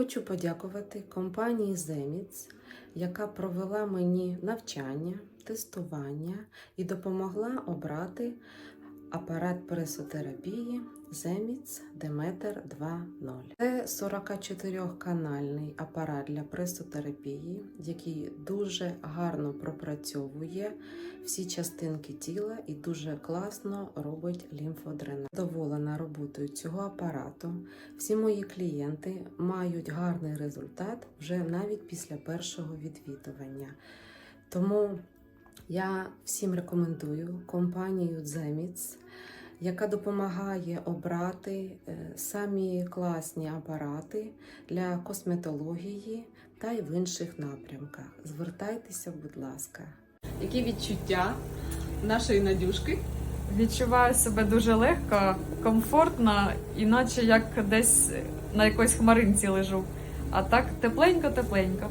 Хочу подякувати компанії Земіц, яка провела мені навчання, тестування і допомогла обрати апарат пресотерапії Земіц Деметр 2.0. Це 44-канальний апарат для пресотерапії, який дуже гарно пропрацьовує всі частинки тіла і дуже класно робить лімфодренаж. Задоволена роботою цього апарату. Всі мої клієнти мають гарний результат вже навіть після першого відвідування. Тому я всім рекомендую компанію Zemits, яка допомагає обрати е, самі класні апарати для косметології та й в інших напрямках. Звертайтеся, будь ласка. Які відчуття нашої Надюшки? Відчуваю себе дуже легко, комфортно, іначе як десь на якоїсь хмаринці лежу. А так тепленько-тепленько.